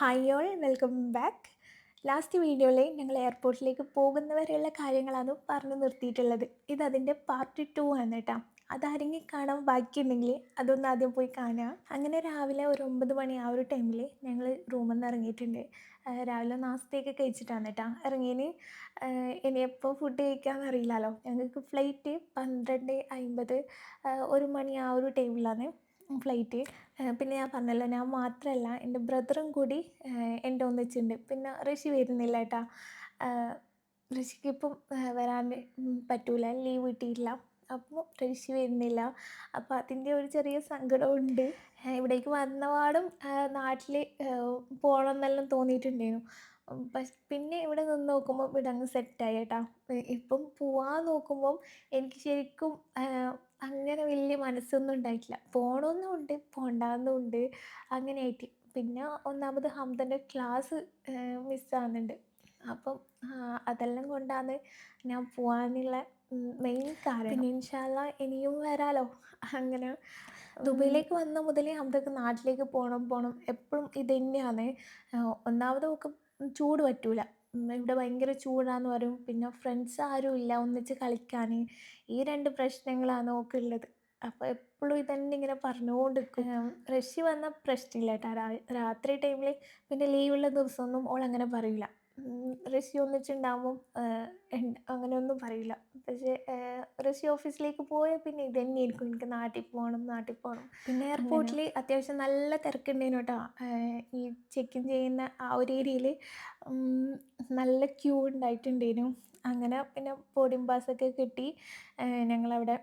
Hi all welcome back last വീഡിയോയിൽ ഞങ്ങൾ എയർപോർട്ടിലേക്ക് പോകുന്നവരെയുള്ള കാര്യങ്ങളാണ് പറഞ്ഞു നിർത്തിയിട്ടുള്ളത്. ഇത് അതിന്റെ പാർട്ട് ടു ആണ് കേട്ടോ അതാരെങ്കിലും കാണാൻ ബാക്കിയുണ്ടെങ്കിൽ അതൊന്ന് ആദ്യം പോയി കാണുക. അങ്ങനെ രാവിലെ ഒരു ഒമ്പത് മണി ആ ഒരു ടൈമിൽ ഞങ്ങൾ റൂമിൽ നിന്ന് ഇറങ്ങിയിട്ടുണ്ട്. രാവിലെ നാസ്തയൊക്കെ കഴിച്ചിട്ടാണ് കേട്ടോ ഇറങ്ങിയതിന് ഇനി എപ്പോൾ ഫുഡ് കഴിക്കാമെന്ന് അറിയില്ലല്ലോ ഞങ്ങൾക്ക് ഫ്ലൈറ്റ് പന്ത്രണ്ട് അമ്പത് ഒരു മണി ആ ഒരു ടൈമിലാണ് ഫ്ലൈറ്റ് പിന്നെ ഞാൻ പറഞ്ഞല്ലോ ഞാൻ മാത്രമല്ല എന്റെ ബ്രദറും കൂടി എന്റെ ഒന്നിച്ചുണ്ട്. പിന്നെ ഋഷി വരുന്നില്ല കേട്ടോ ഋഷിക്ക് ഇപ്പം വരാൻ പറ്റൂല ലീവ് കിട്ടിയില്ല അപ്പോൾ ഋഷി വരുന്നില്ല. അപ്പോൾ അതിന്റെ ഒരു ചെറിയ സങ്കടമുണ്ട് ഇവിടേക്ക് വന്നപാടും നാട്ടിൽ പോകണം എന്നെല്ലാം തോന്നിയിട്ടുണ്ടായിരുന്നു പിന്നെ ഇവിടെ നിന്ന് നോക്കുമ്പോൾ ഇവിടെ അങ്ങ് സെറ്റായി കേട്ടോ ഇപ്പം പോവാൻ നോക്കുമ്പം എനിക്ക് ശരിക്കും അങ്ങനെ വലിയ മനസ്സൊന്നും ഉണ്ടായിട്ടില്ല. പോകണമെന്നുണ്ട് പോകണ്ടാന്നുണ്ട് അങ്ങനെ ആയിട്ട്. പിന്നെ ഒന്നാമത് ഹംദന്റെ ക്ലാസ് മിസ്സാകുന്നുണ്ട് അപ്പം അതെല്ലാം കൊണ്ടാണ് ഞാൻ പോകാനുള്ള മെയിൻ കാരണം. ഇൻഷാല്ല ഇനിയും വരാലോ? അങ്ങനെ ദുബൈയിലേക്ക് വന്ന മുതലേ ഹംദക്ക് നാട്ടിലേക്ക് പോകണം പോകണം എപ്പോഴും ഇത് തന്നെയാണ് ഒന്നാമത് നമുക്ക് ചൂട് പറ്റൂല. ഇവിടെ ഭയങ്കര ചൂടാന്ന് പറയും. പിന്നെ ഫ്രണ്ട്സ് ആരും ഇല്ല. ഒന്നിച്ച് കളിക്കാൻ ഈ രണ്ട് പ്രശ്നങ്ങളാണ് നോക്കുള്ളത്. അപ്പോൾ എപ്പോഴും ഇതന്നെ ഇങ്ങനെ പറഞ്ഞുകൊണ്ടിരിക്കും റഷ്യ റഷി വന്ന പ്രശ്നമില്ല കേട്ടോ. രാത്രി ടൈമിൽ പിന്നെ ലീവുള്ള ദിവസമൊന്നും ഓൾ അങ്ങനെ പറയില്ല റഷി ഒന്നിച്ചുണ്ടാകുമ്പം അങ്ങനെയൊന്നും പറയില്ല. പക്ഷേ റെസ്യൂ ഓഫീസിലേക്ക് പോയാൽ പിന്നെ ഇത് തന്നെയായിരിക്കും എനിക്ക് നാട്ടിൽ പോകണം നാട്ടിൽ പോകണം. പിന്നെ എയർപോർട്ടിൽ അത്യാവശ്യം നല്ല തിരക്കുണ്ടേനു കേട്ടോ. ഈ ചെക്ക് ഇൻ ചെയ്യുന്ന ആ ഒരു ഏരിയയിൽ നല്ല ക്യൂ ഉണ്ടായിട്ടുണ്ടായിരുന്നു. അങ്ങനെ പിന്നെ ബോർഡിംഗ് ഒക്കെ കിട്ടി. ഞങ്ങൾ അവിടെ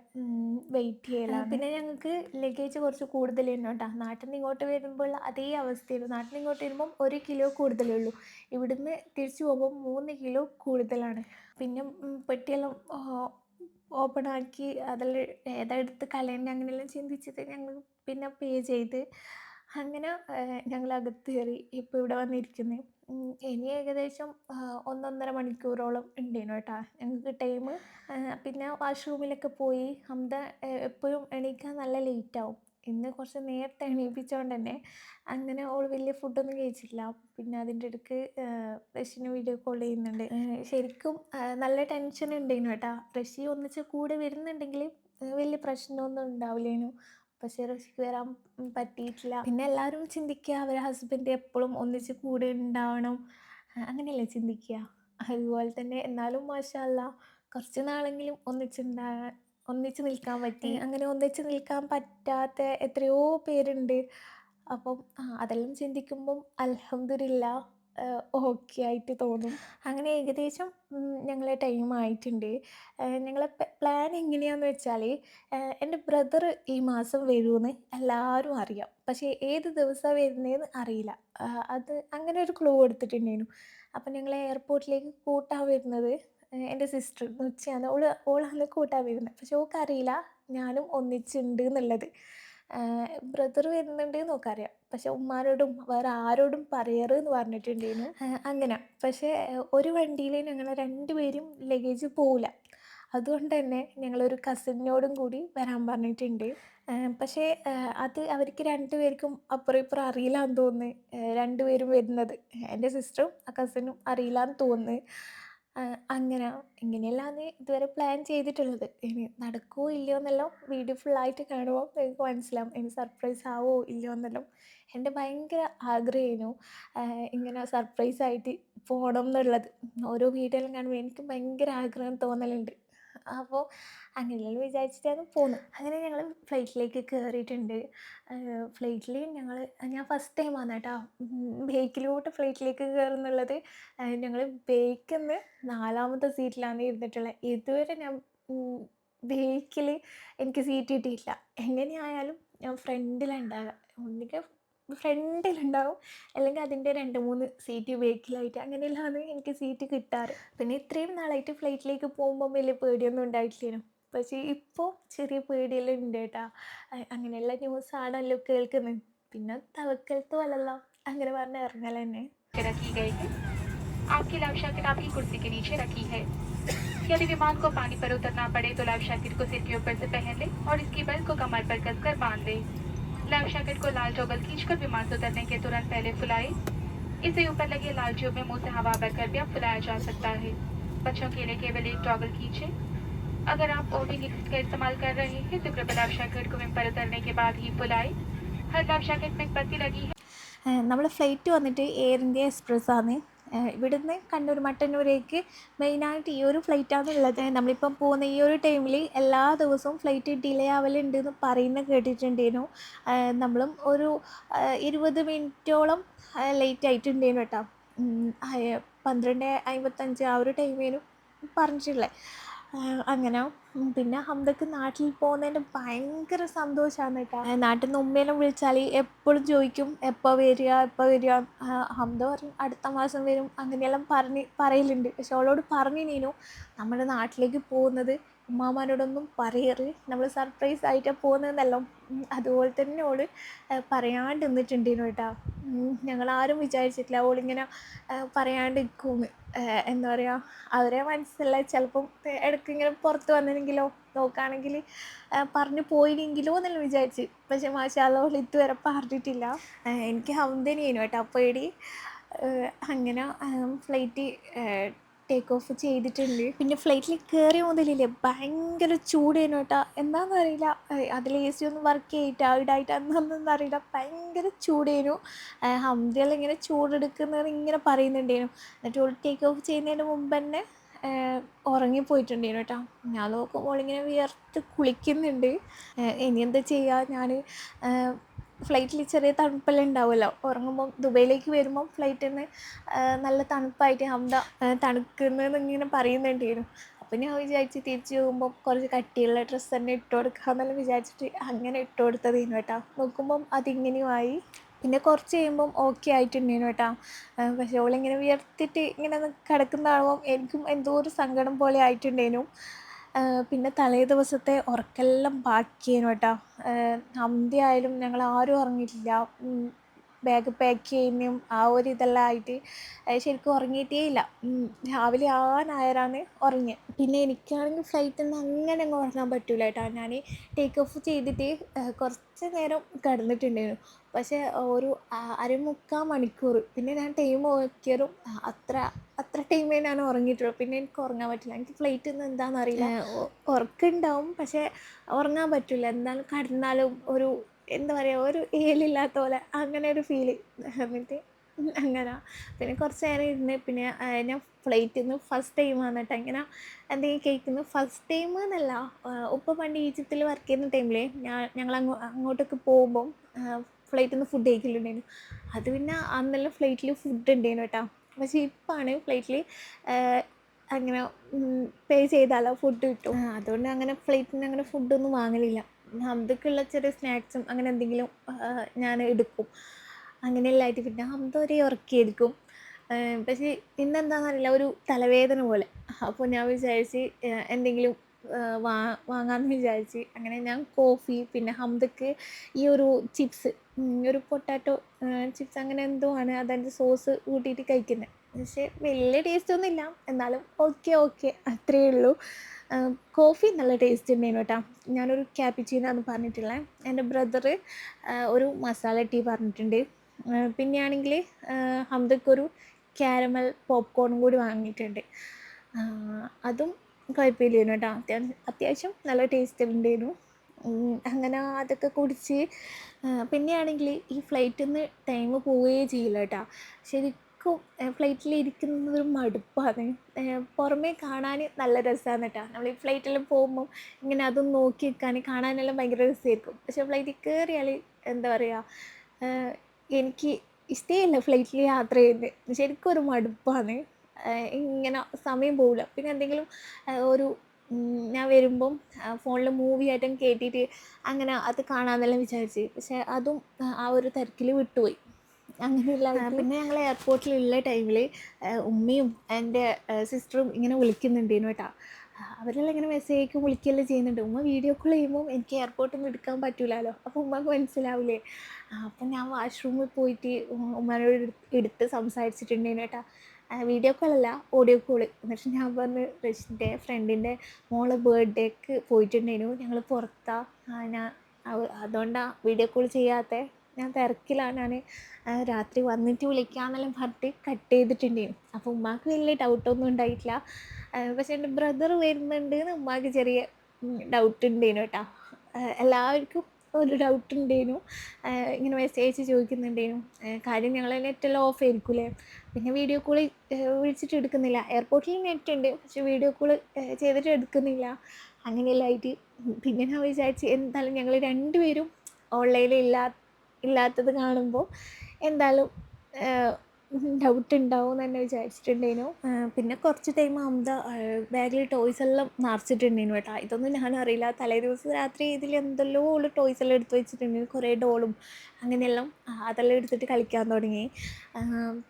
വെയിറ്റ് ചെയ്യലാണ്. പിന്നെ ഞങ്ങൾക്ക് ലഗേജ് കുറച്ച് കൂടുതലായിരുന്നു കേട്ടോ നാട്ടിൽ നിന്ന് ഇങ്ങോട്ട് വരുമ്പോൾ അതേ അവസ്ഥയായിരുന്നു. നാട്ടിൽ നിന്ന് ഇങ്ങോട്ട് വരുമ്പം ഒരു കിലോ കൂടുതലേ ഉള്ളൂ. ഇവിടുന്ന് തിരിച്ചു പോകുമ്പോൾ മൂന്ന് കിലോ കൂടുതലാണ്. പിന്നെ പെട്ടിയെല്ലാം ഓപ്പൺ ആക്കി അതിൽ ഏതാ എടുത്ത് കളയേണ്ട അങ്ങനെയെല്ലാം ചിന്തിച്ചിട്ട് ഞങ്ങൾ പിന്നെ പേ ചെയ്ത്. അങ്ങനെ ഞങ്ങൾ അകത്ത് കയറി ഇപ്പോൾ ഇവിടെ വന്നിരിക്കുന്നത് ഇനി ഏകദേശം ഒന്നൊന്നര മണിക്കൂറോളം ഉണ്ടായിരുന്നു കേട്ടോ ഞങ്ങൾക്ക് ടൈം പിന്നെ വാഷ്റൂമിലൊക്കെ പോയി ഹംദ എപ്പോഴും എണീക്കാൻ നല്ല ലേറ്റ് ആവും. ഇന്ന് കുറച്ച് നേരത്തെ എണീപ്പിച്ചുകൊണ്ട് തന്നെ അങ്ങനെ ഓൾ വലിയ ഫുഡൊന്നും കഴിച്ചില്ല പിന്നെ അതിന്റെ ഇടയ്ക്ക് റഷ്യന് വീഡിയോ കോൾ ചെയ്യുന്നുണ്ട്. ശരിക്കും നല്ല ടെൻഷൻ ഉണ്ടായിരുന്നു കേട്ടോ. റഷ്യ ഒന്നിച്ച് കൂടെ വരുന്നുണ്ടെങ്കിൽ വലിയ പ്രശ്നമൊന്നും ഉണ്ടാവില്ലേനു. പക്ഷേ റഷ്യക്ക് വരാൻ പറ്റിയിട്ടില്ല. പിന്നെ എല്ലാവരും ചിന്തിക്കുക അവരെ ഹസ്ബൻഡ് എപ്പോഴും ഒന്നിച്ച് കൂടെ ഉണ്ടാവണം. അങ്ങനെയല്ലേ ചിന്തിക്കുക? അതുപോലെ തന്നെ എന്നാലും മാഷല്ല കുറച്ച് നാളെങ്കിലും ഒന്നിച്ചുണ്ടാകാൻ ഒന്നിച്ച് നിൽക്കാൻ പറ്റി. അങ്ങനെ ഒന്നിച്ച് നിൽക്കാൻ പറ്റാത്ത എത്രയോ പേരുണ്ട്. അപ്പം അതെല്ലാം ചിന്തിക്കുമ്പം അൽഹംദുലില്ല ഓക്കെ ആയിട്ട് തോന്നും. അങ്ങനെ ഏകദേശം ഞങ്ങളെ ടൈം ആയിട്ടുണ്ട്. ഞങ്ങളെ പ്ലാൻ എങ്ങനെയാന്ന് വെച്ചാൽ എന്റെ ബ്രദർ ഈ മാസം വരുമെന്ന് എല്ലാവരും അറിയാം. പക്ഷേ ഏത് ദിവസമാണ് വരുന്നതെന്ന് അറിയില്ല. അത് അങ്ങനെ ഒരു ക്ലൂ എടുത്തിട്ടുണ്ടായിരുന്നു അപ്പം ഞങ്ങൾ എയർപോർട്ടിലേക്ക് കൂട്ടാൻ വരുന്നത് എന്റെ സിസ്റ്റർ ഉച്ചയാണ്. ഓൾ ഓളാണ് കൂട്ടാൻ വരുന്നത്. പക്ഷെ ഓൾക്ക് അറിയില്ല. ഞാനും ഒന്നിച്ചുണ്ട് എന്നുള്ളത്. ബ്രദർ വരുന്നുണ്ട് എന്നൊക്കെ അറിയാം പക്ഷെ ഉമ്മാരോടും വേറെ ആരോടും പറയരുത് എന്ന് പറഞ്ഞിട്ടുണ്ടായിരുന്നു. അങ്ങനെ. പക്ഷേ ഒരു വണ്ടിയിൽ ഞങ്ങൾ രണ്ടുപേരും ലഗേജ് പോവില്ല അതുകൊണ്ട് തന്നെ ഞങ്ങളൊരു കസിനോടും കൂടി വരാൻ പറഞ്ഞിട്ടുണ്ട്. പക്ഷേ അത് അവർക്ക് രണ്ടുപേർക്കും അപ്പുറം ഇപ്പുറം അറിയില്ല എന്ന് തോന്നുന്നു രണ്ടുപേരും വരുന്നത്. എന്റെ സിസ്റ്ററും ആ കസിനും അറിയില്ല എന്ന് തോന്നുന്നു. അങ്ങനെ ഇങ്ങനെയല്ലാന്ന് ഇതുവരെ പ്ലാൻ ചെയ്തിട്ടുള്ളത്. ഇനി നടക്കുമോ ഇല്ലയോ എന്നെല്ലാം വീഡിയോ ഫുള്ളായിട്ട് കാണുമ്പോൾ എനിക്ക് മനസ്സിലാവും. ഇനി സർപ്രൈസ് ആവോ ഇല്ലയോ എന്നെല്ലാം എന്റെ ഭയങ്കര ആഗ്രഹമായിരുന്നു ഇങ്ങനെ സർപ്രൈസ് ആയിട്ട് പോകണം എന്നുള്ളത് ഓരോ വീഡിയോയിലും കാണുമ്പോൾ എനിക്ക് ഭയങ്കര ആഗ്രഹം തോന്നലുണ്ട്. അപ്പോൾ അങ്ങനെയെല്ലാം വിചാരിച്ചിട്ടാണ് പോകുന്നത് അങ്ങനെ ഞങ്ങൾ ഫ്ലൈറ്റിലേക്ക് കയറിയിട്ടുണ്ട് ഫ്ലൈറ്റിൽ ഞങ്ങൾ ഞാൻ ഫസ്റ്റ് ടൈം ആണ് കേട്ടോ. ബേക്കിലോട്ട് ഫ്ലൈറ്റിലേക്ക് കയറുന്നുള്ളത് ഞങ്ങൾ ബേക്കിന്ന് നാലാമത്തെ സീറ്റിലാണ് ഇരുന്നിട്ടുള്ളത് ഇതുവരെ ഞാൻ ബേക്കിൽ എനിക്ക് സീറ്റ് കിട്ടിയിട്ടില്ല. എങ്ങനെയായാലും ഞാൻ ഫ്രണ്ടിലുണ്ടാകുക ഒന്നുകിൽ ഫ്രണ്ടിലുണ്ടാവും അല്ലെങ്കിൽ അതിൻ്റെ രണ്ട് മൂന്ന് സീറ്റ് ബേക്കിലായിട്ട് അങ്ങനെയല്ലാന്ന് എനിക്ക് സീറ്റ് കിട്ടാറ് പിന്നെ ഇത്രയും നാളായിട്ട് ഫ്ലൈറ്റിലേക്ക് പോകുമ്പോൾ വലിയ പേടിയൊന്നും ഉണ്ടായിട്ടില്ലേനു പക്ഷേ ഇപ്പോൾ ചെറിയ പേടിയെല്ലാം ഉണ്ട് കേട്ടോ അ- അങ്ങനെയുള്ള ന്യൂസാണല്ലോ കേൾക്കുന്നത് പിന്നെ തവക്കലത്ത് വലല്ല അങ്ങനെ പറഞ്ഞ ഇറങ്ങൽ തന്നെ पे रखी गई है आपकी लाइफ जैकेट आपकी कुर्सी के नीचे रखी है यदि विमान को पानी पर उतरना पड़े तो लाइफ जैकेट को सिर के ऊपर से पहन ले और इसकी बेल्ट को कमर पर कसकर बांध ले लाइफ जैकेट को लाल टॉवल खींचकर विमान से उतरने के तुरंत पहले फुलाए इसे ऊपर लगे लाल ट्यूब में मुंह से हवा भरकर भी आप फुलाया जा सकता है बच्चों के लिए केवल एक टॉगल खींचे अगर आप ओवी लिक्स का इस्तेमाल कर रहे हैं तो कृपया लाइफ जैकेट को विम पर उतरने के बाद ही फुलाए हर लाइफ जैकेट में एक पत्ती लगी है നമ്മൾ ഫ്ലൈറ്റ് വന്നിട്ട് എയർ ഇന്ത്യ എക്സ്പ്രസ് ആണ് ഇവിടുന്ന് കണ്ണൂർ മട്ടന്നൂരേക്ക് മെയിനായിട്ട് ഈ ഒരു ഫ്ലൈറ്റാണ് ഉള്ളത്. നമ്മളിപ്പം പോകുന്ന ഈ ഒരു ടൈമിൽ എല്ലാ ദിവസവും ഫ്ലൈറ്റ് ഡിലേ ആവലുണ്ട് എന്ന് പറയുന്നത് കേട്ടിട്ടുണ്ടായിരുന്നു നമ്മളും ഒരു ഇരുപത് മിനിറ്റോളം ലേറ്റ് ആയിട്ടുണ്ടായിരുന്നു കേട്ടോ. പന്ത്രണ്ട് അമ്പത്തഞ്ച് ആ ഒരു ടൈമിനും പറഞ്ഞിട്ടുള്ളത് അങ്ങനെ പിന്നെ ഹംദക്ക് നാട്ടിൽ പോകുന്നതിന് ഭയങ്കര സന്തോഷമാണ് കേട്ടോ നാട്ടിൽ നിന്ന് ഉമ്മേനെ വിളിച്ചാൽ എപ്പോഴും ചോദിക്കും എപ്പോൾ വരിക എപ്പോൾ വരിക? ഹംദ പറയും അടുത്ത മാസം വരും അങ്ങനെയെല്ലാം പറഞ്ഞ് പറയലുണ്ട്. പക്ഷെ അവളോട് പറഞ്ഞു നീനു നമ്മുടെ നാട്ടിലേക്ക് പോകുന്നത് ഉമ്മാമാരോടൊന്നും പറയറ് നമ്മൾ സർപ്രൈസ് ആയിട്ടാണ് പോകുന്നതെന്നെല്ലാം. അതുപോലെ തന്നെ ഓൾ പറയാണ്ട് നിന്നിട്ടുണ്ടേനു കേട്ടോ ഞങ്ങളാരും വിചാരിച്ചിട്ടില്ല. ഓളിങ്ങനെ പറയാണ്ട് നിൽക്കുമെന്ന് എന്താ പറയുക അവരെ മനസ്സിലായി ചിലപ്പം ഇടയ്ക്കിങ്ങനെ പുറത്ത് വന്നില്ലെങ്കിലോ നോക്കുകയാണെങ്കിൽ പറഞ്ഞു പോയില്ലെങ്കിലോ എന്നെല്ലാം വിചാരിച്ച്. പക്ഷെ മാഷാല്ലോ ഇതുവരെ പറഞ്ഞിട്ടില്ല. എനിക്ക് ഹൗന്ദനിയായിരുന്നു കേട്ടോ പേടി അങ്ങനെ ഫ്ലൈറ്റ് ടേക്ക് ഓഫ് ചെയ്തിട്ടുണ്ട്. പിന്നെ ഫ്ലൈറ്റിൽ കയറിയ മുതലില്ലേ ഭയങ്കര ചൂടേനു കേട്ടോ എന്താണെന്ന് അറിയില്ല അതിൽ എ സി ഒന്നും വർക്ക് ചെയ്തിട്ട് ഇടായിട്ട് എന്താണെന്നൊന്നും അറിയില്ല. ഭയങ്കര ചൂടേനു. ഹംദിയെല്ലാം ഇങ്ങനെ ചൂടെടുക്കുന്നത് ഇങ്ങനെ പറയുന്നുണ്ടേനു. എന്നിട്ട് ഓൾ ടേക്ക് ഓഫ് ചെയ്യുന്നതിന് മുമ്പ് തന്നെ ഉറങ്ങിപ്പോയിട്ടുണ്ടായിരുന്നു കേട്ടോ ഞാൻ നോക്കുമ്പോൾ ഇങ്ങനെ വിയർത്ത് കുളിക്കുന്നുണ്ട്. ഇനി എന്താ ചെയ്യുക ഞാൻ ഫ്ലൈറ്റിൽ ചെറിയ തണുപ്പെല്ലാം ഉണ്ടാവുമല്ലോ. ഉറങ്ങുമ്പോൾ ദുബൈയിലേക്ക് വരുമ്പോൾ ഫ്ലൈറ്റിൽ നിന്ന് നല്ല തണുപ്പായിട്ട് ഹംദ തണുക്കുന്നതെന്ന് ഇങ്ങനെ പറയുന്നുണ്ടായിരുന്നു. അപ്പം ഞാൻ വിചാരിച്ച് തിരിച്ച് പോകുമ്പോൾ കുറച്ച് കട്ടിയുള്ള ഡ്രസ്സ് തന്നെ ഇട്ട് കൊടുക്കാമെന്നെല്ലാം വിചാരിച്ചിട്ട് അങ്ങനെ ഇട്ട് കൊടുത്തതേനു കേട്ടോ. നോക്കുമ്പം അതിങ്ങനെയുമായി പിന്നെ കുറച്ച് കഴിയുമ്പം ഓക്കെ ആയിട്ടുണ്ടേനു കേട്ടോ. പക്ഷേ ഓളിങ്ങനെ വിയർത്തിട്ട് ഇങ്ങനെ കിടക്കുന്ന കാണുമ്പം എനിക്കും എന്തോ ഒരു സങ്കടം പോലെ ആയിട്ടുണ്ടേനു പിന്നെ തലേ ദിവസത്തെ ഉറക്കെല്ലാം ബാക്കിയേനു കേട്ടോ ആയാലും ഞങ്ങൾ ആരും ഉറങ്ങിയിട്ടില്ല. ബാഗ് പാക്ക് ചെയ്യുന്നതും ആ ഒരു ഇതെല്ലാം ആയിട്ട് ശരിക്കും ഉറങ്ങിയിട്ടേ ഇല്ല. രാവിലെ ആ നായരാണ് ഉറങ്ങിയത് പിന്നെ എനിക്കാണെങ്കിൽ ഫ്ലൈറ്റിൽ നിന്ന് അങ്ങനെ അങ്ങ് ഉറങ്ങാൻ പറ്റൂല കേട്ടോ. ഞാൻ ടേക്ക് ഓഫ് ചെയ്തിട്ട് കുറച്ച് നേരം കിടന്നിട്ടുണ്ടായിരുന്നു. പക്ഷേ ഒരു അരമുക്കാൽ മണിക്കൂർ. പിന്നെ ഞാൻ ടൈം നോക്കിയതും അത്ര അത്ര ടൈമേ ഞാൻ ഉറങ്ങിയിട്ടുള്ളൂ. പിന്നെ എനിക്ക് ഉറങ്ങാൻ പറ്റില്ല. എനിക്ക് ഫ്ലൈറ്റിൽ നിന്ന് എന്താണെന്ന് അറിയില്ല. ഉറക്കമുണ്ടാവും പക്ഷേ ഉറങ്ങാൻ പറ്റില്ല എന്തായാലും കിടന്നാലും ഒരു എന്താ പറയുക ഒരു ഏലില്ലാത്ത പോലെ അങ്ങനെ ഒരു ഫീൽ എന്നിട്ട് അങ്ങനെ. പിന്നെ കുറച്ച് നേരം ഇരുന്ന് പിന്നെ ഞാൻ ഫ്ലൈറ്റിൽ നിന്ന് ഫസ്റ്റ് ടൈം വന്നിട്ട് അങ്ങനെ എന്തെങ്കിലും കേൾക്കുന്നു ഫസ്റ്റ് ടൈം എന്നല്ല ഉപ്പ പണ്ട് ഈജിപ്തിൽ വർക്ക് ചെയ്യുന്ന ടൈമിൽ ഞാൻ ഞങ്ങൾ അങ്ങോ അങ്ങോട്ടൊക്കെ പോകുമ്പം ഫ്ലൈറ്റിൽ നിന്ന് ഫുഡ് കഴിക്കലുണ്ടായിരുന്നു. അത് പിന്നെ അന്നെല്ലാം ഫ്ലൈറ്റിൽ ഫുഡ് ഉണ്ടായിരുന്നു കേട്ടോ. പക്ഷേ ഇപ്പാണ് ഫ്ലൈറ്റിൽ അങ്ങനെ പേ ചെയ്താലോ ഫുഡ് കിട്ടും. അതുകൊണ്ട് അങ്ങനെ ഫ്ലൈറ്റിൽ നിന്ന് അങ്ങനെ ഫുഡൊന്നും വാങ്ങലില്ല. ഹംദക്കുള്ള ചെറിയ സ്നാക്സും അങ്ങനെ എന്തെങ്കിലും ഞാൻ എടുക്കും. അങ്ങനെയെല്ലാമായിട്ട് പിന്നെ ഹംദ ഒരേ ഉറക്കിയിരിക്കും. പക്ഷേ ഇന്നെന്താണെന്നറിയില്ല ഒരു തലവേദന പോലെ. അപ്പോൾ ഞാൻ വിചാരിച്ച് എന്തെങ്കിലും വാ വാങ്ങാമെന്ന് വിചാരിച്ച് അങ്ങനെ ഞാൻ കോഫി പിന്നെ ഹംദക്ക് ഈ ഒരു ചിപ്സ് ഒരു പൊട്ടാറ്റോ ചിപ്സ് അങ്ങനെ എന്തോ ആണ് അതിന്റെ സോസ് കൂട്ടിയിട്ട് കഴിക്കുന്നത് പക്ഷേ വലിയ ടേസ്റ്റ് ഒന്നുമില്ല. എന്നാലും ഓക്കെ ഓക്കെ. അത്രയേ ഉള്ളൂ. കോഫി നല്ല ടേസ്റ്റ് ഉണ്ടായിരുന്നു കേട്ടോ ഞാനൊരു ക്യാപിച്ചീനാന്ന് പറഞ്ഞിട്ടുള്ളത് എന്റെ ബ്രദറ് ഒരു മസാല ടീ പറഞ്ഞിട്ടുണ്ട്. പിന്നെയാണെങ്കിൽ ഹംദക്കൊരു ക്യാരമൽ പോപ്കോണും കൂടി വാങ്ങിയിട്ടുണ്ട്. അതും കുഴപ്പമില്ലായിരുന്നു കേട്ടോ അത്യാവശ്യം അത്യാവശ്യം നല്ല ടേസ്റ്റ് ഉണ്ടായിരുന്നു. അങ്ങനെ അതൊക്കെ കുടിച്ച് പിന്നെയാണെങ്കിൽ ഈ ഫ്ലൈറ്റിൽ നിന്ന് ടൈം പോവുകയേ ചെയ്യില്ല കേട്ടോ ശരിക്കും ഫ്ലൈറ്റിൽ ഇരിക്കുന്നത് ഒരു മടുപ്പാണ്. പുറമേ കാണാൻ നല്ല രസമാണ് കേട്ടോ നമ്മൾ ഈ ഫ്ലൈറ്റിൽ പോകുമ്പോൾ ഇങ്ങനെ അതും നോക്കി നിൽക്കാൻ കാണാനെല്ലാം ഭയങ്കര രസമായിരിക്കും പക്ഷേ ഫ്ലൈറ്റിൽ കയറിയാൽ എന്താ പറയുക എനിക്ക് ഇഷ്ടമല്ല ഫ്ലൈറ്റിൽ യാത്ര ചെയ്യുന്നത്. ശരിക്കും ഒരു മടുപ്പാണ്. ഇങ്ങനെ സമയം പോകില്ല പിന്നെ എന്തെങ്കിലും ഒരു ഞാൻ വരുമ്പം ഫോണിൽ മൂവി ആയിട്ടും കേട്ടിട്ട് അങ്ങനെ അത് കാണാമെന്നെല്ലാം വിചാരിച്ച്. പക്ഷേ അതും ആ ഒരു തിരക്കിൽ വിട്ടുപോയി. അങ്ങനെയുള്ള പിന്നെ ഞങ്ങൾ എയർപോർട്ടിൽ എയർപോർട്ടിലുള്ള ടൈമിൽ ഉമ്മയും എന്റെ സിസ്റ്ററും ഇങ്ങനെ വിളിക്കുന്നുണ്ടേനു കേട്ടോ. അവരെല്ലാം ഇങ്ങനെ മെസ്സേജ് അയക്കും വിളിക്കുകയെല്ലാം ചെയ്യുന്നുണ്ട്. ഉമ്മ വീഡിയോ കോൾ ചെയ്യുമ്പോൾ എനിക്ക് എയർപോർട്ടിൽ നിന്ന് എടുക്കാൻ പറ്റൂലല്ലോ അപ്പോൾ ഉമ്മക്ക് മനസ്സിലാവില്ലേ അപ്പം ഞാൻ വാഷ്റൂമിൽ പോയിട്ട് ഉമ്മനോട് എടുത്ത് സംസാരിച്ചിട്ടുണ്ടേനു കേട്ടോ. വീഡിയോ കോൾ അല്ല ഓഡിയോ കോൾ എന്നിട്ട് ഞാൻ പറഞ്ഞു റഷിന്റെ ഫ്രണ്ടിന്റെ മോളെ ബർത്ത്ഡേക്ക് പോയിട്ടുണ്ടേനു. ഞങ്ങൾ പുറത്താണ് അതുകൊണ്ടാണ് വീഡിയോ കോൾ ചെയ്യാത്ത. ഞാൻ തിരക്കിലാണ്. രാത്രി വന്നിട്ട് വിളിക്കാമെന്നെല്ലാം പറഞ്ഞിട്ട് കട്ട് ചെയ്തിട്ടുണ്ട്. അപ്പോൾ ഉമ്മാക്ക് വലിയ ഡൗട്ടൊന്നും ഉണ്ടായിട്ടില്ല. പക്ഷേ എന്റെ ബ്രദർ വരുന്നുണ്ട് എന്ന് ഉമ്മാക്ക് ചെറിയ ഡൗട്ട് ഉണ്ടേനു കേട്ടോ. എല്ലാവർക്കും ഒരു ഡൗട്ട് ഉണ്ടേനു. ഇങ്ങനെ മെസ്സേജ് ചോദിക്കുന്നുണ്ടേനു. കാര്യം ഞങ്ങൾ നെറ്റെല്ലാം ഓഫ് ആയിരിക്കൂലേ. പിന്നെ വീഡിയോ കോൾ വിളിച്ചിട്ട് എടുക്കുന്നില്ല. എയർപോർട്ടിൽ നെറ്റ് ഉണ്ട് പക്ഷെ വീഡിയോ കോൾ ചെയ്തിട്ട് എടുക്കുന്നില്ല. അങ്ങനെയെല്ലാം ആയിട്ട് പിന്നെ ഞാൻ വിചാരിച്ച് എന്തായാലും ഞങ്ങൾ രണ്ടുപേരും ഓൺലൈനിൽ ഇല്ലാ ഇല്ലാത്തത് കാണുമ്പോൾ എന്തായാലും ഡൗട്ട് ഉണ്ടാവും എന്ന് തന്നെ വിചാരിച്ചിട്ടുണ്ടേനു. പിന്നെ കുറച്ച് ടൈം അമ്മ ബാഗിൽ ടോയ്സ് എല്ലാം നിറച്ചിട്ടുണ്ടേനു കേട്ടോ. ഇതൊന്നും ഞാൻ അറിയില്ല. തലേ ദിവസം രാത്രി ഇതിൽ എന്തെല്ലോ ഉള്ള ടോയ്സ് എല്ലാം എടുത്ത് വെച്ചിട്ടുണ്ടായിരുന്നു കുറേ ഡോളും അങ്ങനെയെല്ലാം അതെല്ലാം എടുത്തിട്ട് കളിക്കാൻ തുടങ്ങി.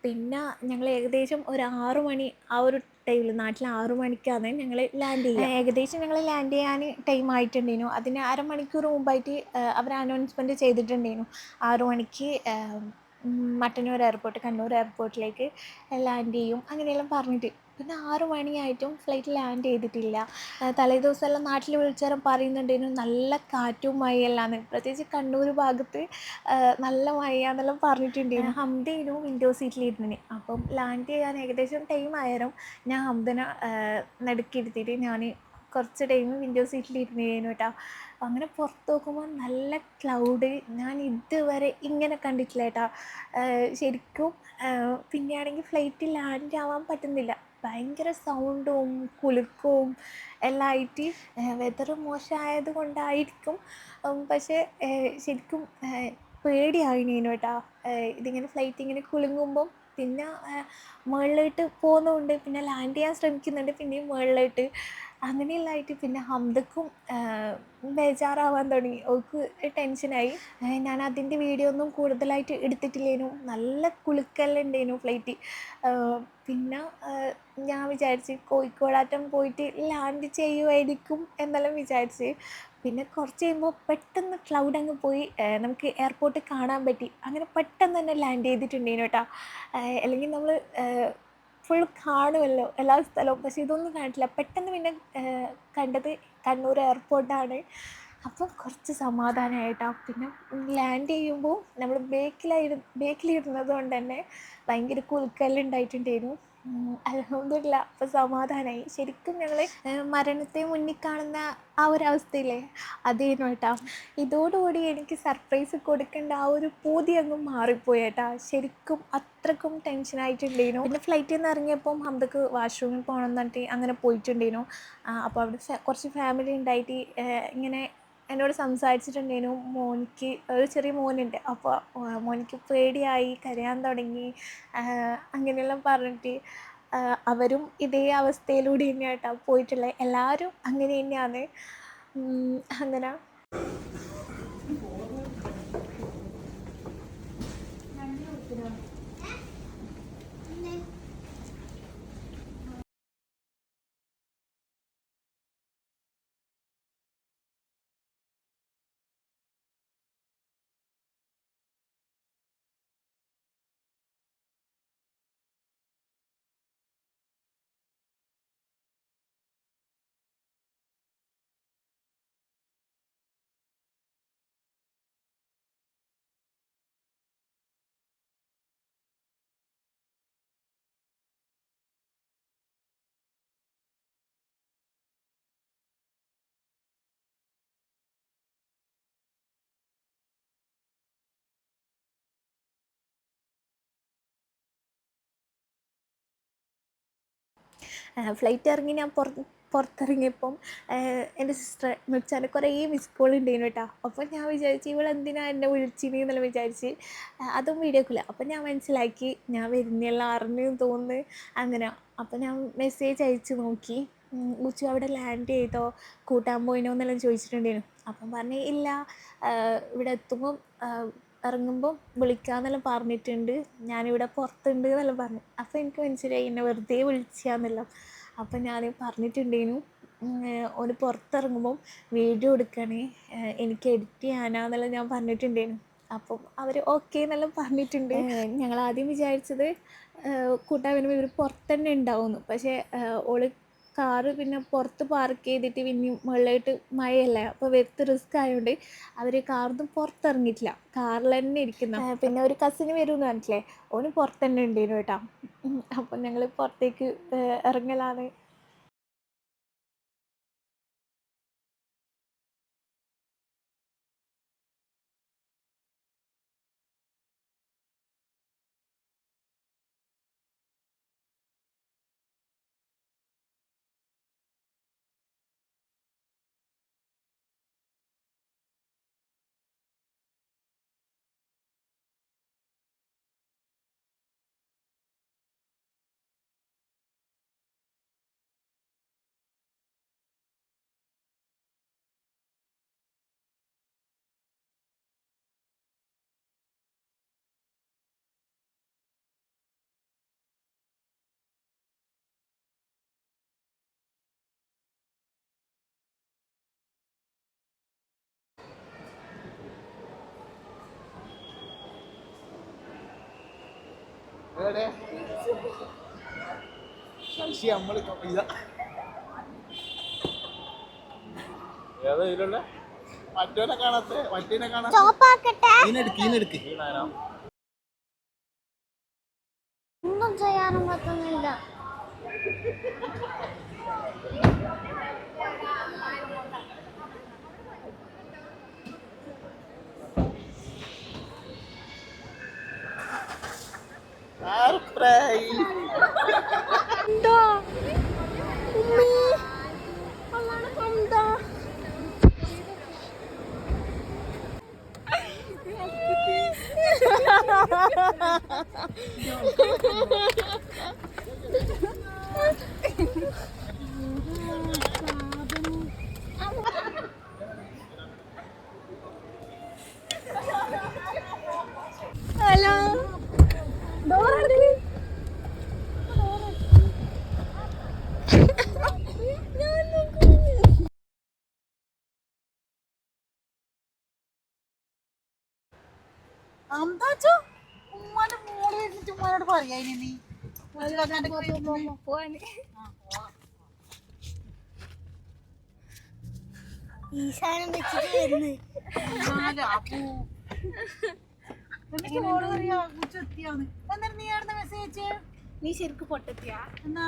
പിന്നെ ഞങ്ങൾ ഏകദേശം ഒരു ആറു മണി ആ ഒരു ടൈമിൽ നാട്ടിൽ ആറു മണിക്കാണ് ഞങ്ങൾ ലാൻഡ് ചെയ്യുക ഏകദേശം ഞങ്ങൾ ലാൻഡ് ചെയ്യാൻ ടൈം ആയിട്ടുണ്ടേനു. അതിന് അരമണിക്കൂർ മുമ്പായിട്ട് അവർ അനൗൺസ്മെന്റ് ചെയ്തിട്ടുണ്ടേനു. ആറു മണിക്ക് മട്ടന്നൂർ എയർപോർട്ട് കണ്ണൂർ എയർപോർട്ടിലേക്ക് ലാൻഡ് ചെയ്യും. അങ്ങനെയെല്ലാം പറഞ്ഞിട്ട്. പിന്നെ ആറു മണിയായിട്ടും ഫ്ലൈറ്റ് ലാൻഡ് ചെയ്തിട്ടില്ല. തലേദിവസമെല്ലാം തലേ ദിവസമെല്ലാം നാട്ടിൽ വിളിച്ചാലും പറയുന്നുണ്ടായിരുന്നു നല്ല കാറ്റും മഴയെല്ലാന്ന് പ്രത്യേകിച്ച് കണ്ണൂർ ഭാഗത്ത് നല്ല മഴയാന്നെല്ലാം പറഞ്ഞിട്ടുണ്ടായിരുന്നു. ഹംദയിരുന്നു വിൻഡോ സീറ്റിലിരുന്നിന് അപ്പം ലാൻഡ് ചെയ്യാൻ ഏകദേശം ടൈം ആയാലും ഞാൻ ഹംദനെ നടുക്കിരുത്തിയിട്ട് ഞാൻ കുറച്ച് ടൈം വിൻഡോ സീറ്റിലിരുന്നിരുന്നു കേട്ടോ. അപ്പം അങ്ങനെ പുറത്ത് നോക്കുമ്പോൾ നല്ല ക്ലൗഡ് ഞാൻ ഇതുവരെ ഇങ്ങനെ കണ്ടിട്ടില്ല കേട്ടോ. ശരിക്കും പിന്നെയാണെങ്കിൽ ഫ്ലൈറ്റ് ലാൻഡ് ആവാൻ പറ്റുന്നില്ല. ഭയങ്കര സൗണ്ടും കുലുക്കവും എല്ലാം ആയിട്ട് വെതർ മോശമായത് കൊണ്ടായിരിക്കും. പക്ഷേ ശരിക്കും ഏഹ്, പേടിയായിനേനു കേട്ടോ. ഇതിങ്ങനെ ഫ്ലൈറ്റ് ഇങ്ങനെ കുലുങ്ങുമ്പം പിന്നെ മുകളിലോട്ട് പോകുന്നുണ്ട്. പിന്നെ ലാൻഡ് ചെയ്യാൻ ശ്രമിക്കുന്നുണ്ട്. പിന്നെയും മുകളിലോട്ട്. അങ്ങനെയെല്ലാമായിട്ട് പിന്നെ ഹംദക്കും ബേജാറാവാൻ തുടങ്ങി. ഓക്ക് ടെൻഷനായി. ഞാൻ അതിന്റെ വീഡിയോ ഒന്നും കൂടുതലായിട്ട് എടുത്തിട്ടില്ലേനു. നല്ല കുളുക്കല്ലുണ്ടേനു ഫ്ലൈറ്റ് പിന്നെ ഞാൻ വിചാരിച്ച് കോഴിക്കോടാറ്റം പോയിട്ട് ലാൻഡ് ചെയ്യുമായിരിക്കും എന്നെല്ലാം വിചാരിച്ച്. പിന്നെ കുറച്ച് കഴിയുമ്പോൾ പെട്ടെന്ന് ക്ലൗഡ് അങ്ങ് പോയി. നമുക്ക് എയർപോർട്ട് കാണാൻ പറ്റി. അങ്ങനെ പെട്ടെന്ന് തന്നെ ലാൻഡ് ചെയ്തിട്ടുണ്ടേനു കേട്ടോ അല്ലെങ്കിൽ നമ്മൾ ഫുൾ കാണുമല്ലോ എല്ലാ സ്ഥലവും. പക്ഷേ ഇതൊന്നും കാണില്ല പെട്ടെന്ന് പിന്നെ കണ്ടത് കണ്ണൂർ എയർപോർട്ടാണ്. അപ്പം കുറച്ച് സമാധാനമായിട്ടാണ് പിന്നെ ലാൻഡ് ചെയ്യുമ്പോൾ നമ്മൾ ബേക്കിലായിരുന്നു ബേക്കിലിരുന്നത് കൊണ്ട് തന്നെ ഭയങ്കര കുലുക്കെല്ലാം ഉണ്ടായിട്ടുണ്ടായിരുന്നു. അലഹമില്ല അപ്പോൾ സമാധാനമായി ശരിക്കും ഞങ്ങൾ മരണത്തെ മുന്നിൽ കാണുന്ന ആ ഒരു അവസ്ഥയില്ലേ? അതേനു കേട്ടാ. ഇതോടുകൂടി എനിക്ക് സർപ്രൈസ് കൊടുക്കേണ്ട ആ ഒരു പൂതി അങ്ങ് മാറിപ്പോയി കേട്ടാ. ശരിക്കും അത്രക്കും ടെൻഷനായിട്ടുണ്ടായിരുന്നു പിന്നെ ഫ്ലൈറ്റിൽ നിന്ന് ഇറങ്ങിയപ്പം ഹംദക്ക് വാഷ്റൂമിൽ പോകണം എന്നിട്ട് അങ്ങനെ പോയിട്ടുണ്ടായിരുന്നു അപ്പോൾ അവിടെ കുറച്ച് ഫാമിലി ഉണ്ടായിട്ട് ഇങ്ങനെ എന്നോട് സംസാരിച്ചിട്ടുണ്ടേനു മോനിക്ക് ഒരു ചെറിയ മോനുണ്ട്. അപ്പോൾ മോനിക്ക് പേടിയായി കരയാൻ തുടങ്ങി അങ്ങനെയെല്ലാം പറഞ്ഞിട്ട് അവരും ഇതേ അവസ്ഥയിലൂടെ തന്നെയാട്ടോ പോയിട്ടുള്ളത് എല്ലാവരും അങ്ങനെ തന്നെയാണ്. അങ്ങനെ ഫ്ലൈറ്റ് ഇറങ്ങി ഞാൻ പുറത്ത് പുറത്തിറങ്ങിയപ്പം എന്റെ സിസ്റ്റർ വിളിച്ചാൽ കുറേ മിസ് കോൾ ഉണ്ടായിരുന്നു കേട്ടോ അപ്പോൾ ഞാൻ വിചാരിച്ചു ഇവളെന്തിനാ എന്നെ വിളിച്ചിനി എന്നെല്ലാം വിചാരിച്ച് അതും വീഡിയോ കോൾ അപ്പോൾ ഞാൻ മനസ്സിലാക്കി ഞാൻ വരുന്നെല്ലാം അറിഞ്ഞു തോന്നുന്നു. അങ്ങനെ അപ്പോൾ ഞാൻ മെസ്സേജ് അയച്ച് നോക്കി. ഉച്ച അവിടെ ലാൻഡ് ചെയ്തോ കൂട്ടാൻ പോയിനോ എന്നെല്ലാം ചോദിച്ചിട്ടുണ്ടായിരുന്നു അപ്പം പറഞ്ഞു ഇല്ല ഇവിടെ എത്തുമ്പം ഇറങ്ങുമ്പോൾ വിളിക്കാമെന്നെല്ലാം പറഞ്ഞിട്ടുണ്ട്. ഞാനിവിടെ പുറത്തുണ്ട് എന്നെല്ലാം പറഞ്ഞു. അപ്പോൾ എനിക്ക് മനസ്സിലായി എന്നെ വെറുതെ വിളിച്ചാന്നെല്ലാം. അപ്പം ഞാൻ പറഞ്ഞിട്ടുണ്ടേനു ഓന് പുറത്തിറങ്ങുമ്പം വീഡിയോ എടുക്കണേ എനിക്ക് എഡിറ്റ് ചെയ്യാനാന്നെല്ലാം ഞാൻ പറഞ്ഞിട്ടുണ്ടേനു. അപ്പം അവർ ഓക്കെ എന്നെല്ലാം പറഞ്ഞിട്ടുണ്ട്. ഞങ്ങൾ ആദ്യം വിചാരിച്ചത് വരുമ്പോൾ ഇവർ പുറത്ത് തന്നെ ഉണ്ടാവുമെന്ന്. പക്ഷേ ഓൾ കാറ് പിന്നെ പുറത്ത് പാർക്ക് ചെയ്തിട്ട് പിന്നെ മുകളിലായിട്ട് മഴയല്ലേ. അപ്പോൾ വരുത്ത് റിസ്ക് ആയതുകൊണ്ട് അവർ കാറിന്ന് പുറത്തിറങ്ങിയിട്ടില്ല. കാറിൽ തന്നെ ഇരിക്കുന്ന. പിന്നെ ഒരു കസിന് വരുമെന്ന് പറഞ്ഞിട്ടില്ലേ? ഓന് പുറത്ത് തന്നെ ഉണ്ടായിരുന്നു കേട്ടോ. അപ്പം ഞങ്ങൾ പുറത്തേക്ക് ഇറങ്ങലാണ്. ശശി. ഏതാ ഇതിലുള്ള? കാണാത്തെ മറ്റേനെ കാണാത്ത. ഈനെടുക്ക് ഒന്നും ചെയ്യാനും പറ്റുന്നില്ല. സർപ്രൈസ് എന്താ? ഉമ്മി. എന്താ ഹലോ അന്താച്ചോ ഉമ്മാന്റെ മോൾ ഇരുന്നിട്ട് ഉമ്മാനോട് പറയാ ഇനി നീ. ഈശാനം വെച്ചിട്ട് വരുന്നു. നീ ശരിക്കും പൊട്ടത്തിയാ. എന്നാ?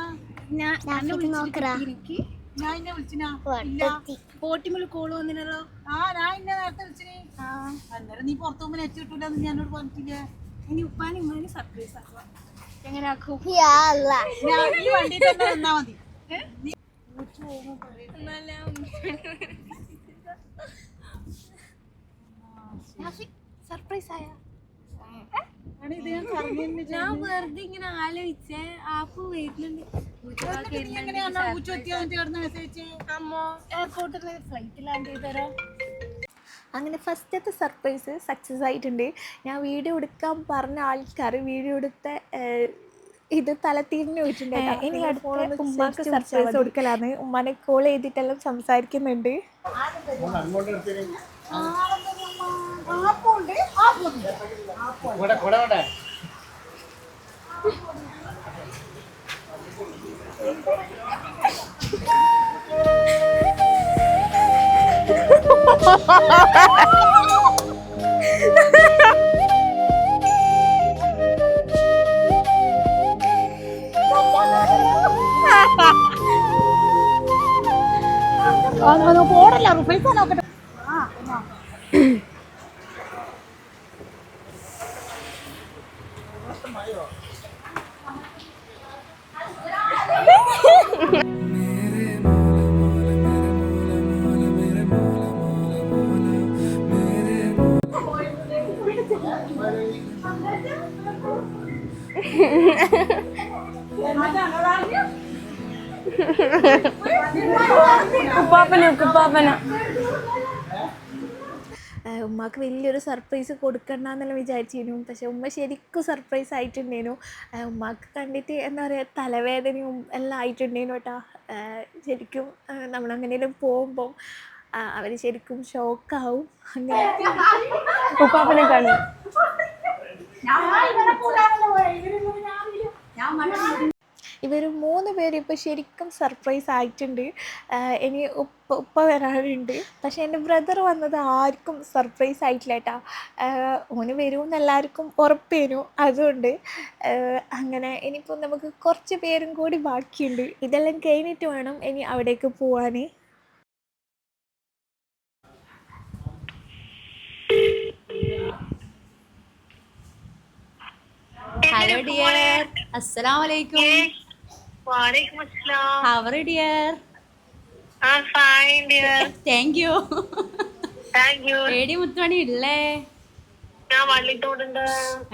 ഞാൻ നോക്കറാ. ഞാൻ എന്നെ വിളിച്ചിനാ? ഇല്ല. പൊട്ടത്തി. പോട്ടിമുള്ള കോൾ വന്നിനല്ലോ. ആ ഞാൻ എന്നെ നേരത്തെ വിളിച്ചിന്. അന്നേരം നീ പുറത്തു പോകുമ്പോൾ നെറ്റ് കിട്ടൂലെന്ന് ഞാൻ എന്നോട് പറഞ്ഞിട്ടില്ലേ? ഇനി ഉപ്പാനും ഉമ്മാനും സർപ്രൈസ് ആക്കുക. എങ്ങനെ ആക്കും യാ അല്ലാ ഞാൻ ഈ വണ്ടിയിൽ തന്നെ നിന്നാ മതി. സർപ്രൈസ് ആയ. ഞാൻ വെറുതെ ഇങ്ങനെ ആലോചിച്ചേ. ആപ്പ് വരുന്നുണ്ട്. എയർപോർട്ടിൽ ഫ്ലൈറ്റ് ലാൻഡ് ചെയ്ത് തരാം അങ്ങനെ ഫസ്റ്റത്തെ സർപ്രൈസ് സക്സസ് ആയിട്ടുണ്ട്. ഞാൻ വീഡിയോ എടുക്കാൻ പറഞ്ഞ ആൾക്കാർ വീഡിയോ എടുത്ത ഇത് തലത്തിരിഞ്ഞ് കേട്ടോ. ഇനി അടുത്ത ഉമ്മാക്ക് സർപ്രൈസ് കൊടുക്കലാണ് ഉമ്മാനെ കോൾ ചെയ്തിട്ടെല്ലാം സംസാരിക്കുന്നുണ്ട്. ആപ്പുണ്ട് ഇവിടെ പോടല്ല റുഫൈസ നോക്കട്ടെ വലിയൊരു സർപ്രൈസ് കൊടുക്കണ്ടെന്നെല്ലാം വിചാരിച്ചിരുന്നു. പക്ഷേ ഉമ്മ ശരിക്കും സർപ്രൈസ് ആയിട്ടുണ്ടേനു ഉമ്മക്ക് കണ്ടിട്ട് എന്താ പറയുക തലവേദനയും എല്ലാം ആയിട്ടുണ്ടേനു കേട്ടോ. ശരിക്കും നമ്മൾ നമ്മളെങ്ങനെയും പോകുമ്പോൾ അവർ ശരിക്കും ഷോക്കാവും അങ്ങനെ. ഉപ്പാപ്പനെ കണ്ടു ഇവർ മൂന്ന് പേര് ഇപ്പോൾ ശരിക്കും സർപ്രൈസ് ആയിട്ടുണ്ട്. ഇനി ഉപ്പ ഉപ്പ വരാനുണ്ട്. പക്ഷേ എന്റെ ബ്രദർ വന്നത് ആർക്കും സർപ്രൈസ് ആയിട്ടില്ല കേട്ടോ ഓന് വരുമെന്ന് എല്ലാവർക്കും ഉറപ്പേനു. അതുകൊണ്ട് അങ്ങനെ ഇനിയിപ്പോൾ നമുക്ക് കുറച്ച് പേരും കൂടി ബാക്കിയുണ്ട്. ഇതെല്ലാം കഴിഞ്ഞിട്ട് വേണം ഇനി അവിടേക്ക് പോവാൻ ഹലോ ഡിയർ അസ്സലാം വലൈക്കും Walaikum assalam. ഹവർ ഡിയർ. താങ്ക് യു മുത്തുമണി ഇല്ലേ? ഞാൻ വള്ളിത്തോടുണ്ട്.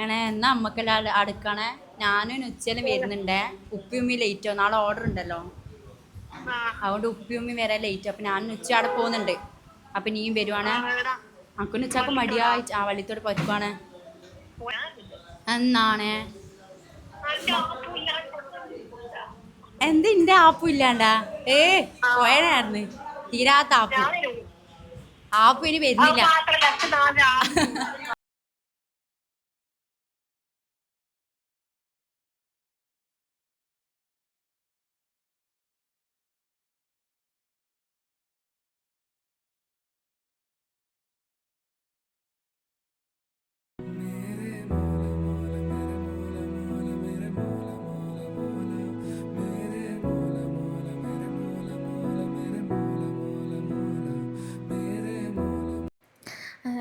ആണേ എന്നാ അമ്മക്കെല്ലാം അടുക്കണേ? ഞാനും ഉച്ചയിലും വരുന്നുണ്ടേ. ഉപ്പിയുമ്മി ലേറ്റോ നാളെ ഓർഡർ ഉണ്ടല്ലോ. അതുകൊണ്ട് ഉപ്പിയുമ്മി വരാൻ ലേറ്റ് അപ്പൊ ഞാനും ഉച്ച അവിടെ പോകുന്നുണ്ട്. അപ്പൊ നീയും വരുവാണ്. അക്കുന്ന ഉച്ചയ്ക്ക് മടിയായി ആ വള്ളിത്തോട് പറ്റുവാണ് എന്നാണ്? എന്ത് ഇന്റെ ആപ്പും ഇല്ലാണ്ടാ? ഏ പോയനായിരുന്നു തീരാത്ത ആപ്പ്. ആപ്പ് ഇനി വരുന്നില്ല.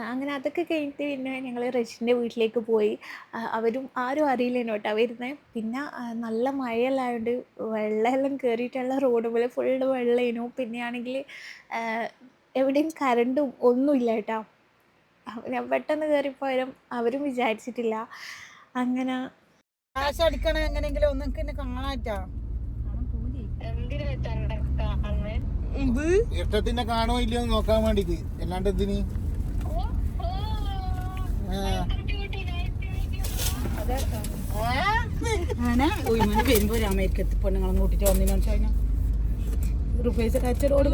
അങ്ങനെ അതൊക്കെ കഴിഞ്ഞിട്ട് പിന്നെ ഞങ്ങൾ റഷ്യന്റെ വീട്ടിലേക്ക് പോയി. അവരും ആരും അറിയില്ല കേട്ടോ വരുന്നത് പിന്നെ നല്ല മഴയെല്ലായതുകൊണ്ട് വെള്ളമെല്ലാം കയറിയിട്ടുള്ള റോഡ് പോലെ ഫുൾ വെള്ളമേനു പിന്നെയാണെങ്കിൽ എവിടെയും കറണ്ടും ഒന്നുമില്ല കേട്ടോ. ഞാൻ പെട്ടെന്ന് കയറിപ്പോയാലും അവരും വിചാരിച്ചിട്ടില്ല. അങ്ങനെ കാശ് അടിക്കണം എങ്ങനെയെങ്കിലും ഒന്നും എന്നെ കാണാറ്റാ ഇത് ഇഷ്ടത്തിന്റെ കാണോ ഇല്ലയോ എന്ന് നോക്കാൻ വേണ്ടിട്ട്. അല്ലാണ്ട് ഉയ്മന് വരുമ്പോ ഒരു അമേരിക്കത്ത് പെണ്ണുങ്ങളെ കൂട്ടിട്ട് വന്നു മനസ്സിലായി റുപ്പേസ് കച്ചറോട്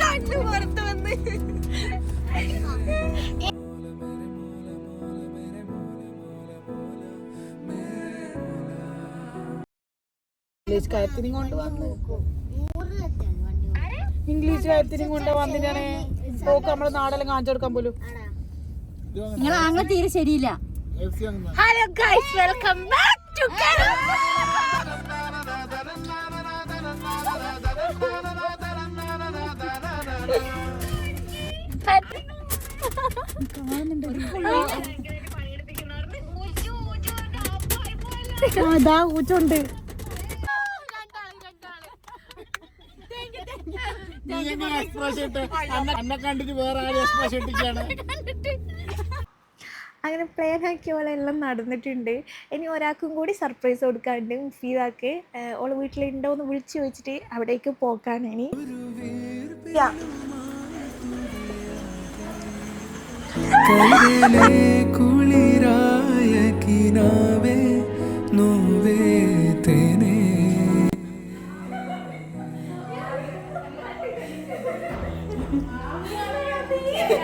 കണ്ണു പുറത്ത് വന്ന്. ഇംഗ്ലീഷ് കാര്യത്തിനും കൊണ്ട് വന്ന് ഇംഗ്ലീഷ് കാര്യത്തിനും കൊണ്ട് വന്നിട്ടാണ് പോക്ക് നമ്മളെ നാടെല്ലാം കാണിച്ചു കൊടുക്കാൻ പോലും. നിങ്ങൾ അങ്ങനെ തീരെ ശരിയില്ല? Hello guys welcome back to അതാ ഊച്ചുണ്ട്. നീ എങ്ങനെ expression അന്നെ- കണ്ടിട്ട് വേറെ ആരും എക്സ്പ്രഷൻ ഇട്ടിട്ടാണ് അങ്ങനെ പ്ലാൻ ആക്കിയ പോലെ എല്ലാം നടന്നിട്ടുണ്ട്. ഇനി ഒരാൾക്കും കൂടി സർപ്രൈസ് കൊടുക്കാണ്ട് മുഫീദാക്ക് ഓൾ വീട്ടിലുണ്ടോ എന്ന് വിളിച്ചു ചോദിച്ചിട്ട് അവിടേക്ക് പോക്കാണ് ഇനി. കുളിരായ കിനാവേ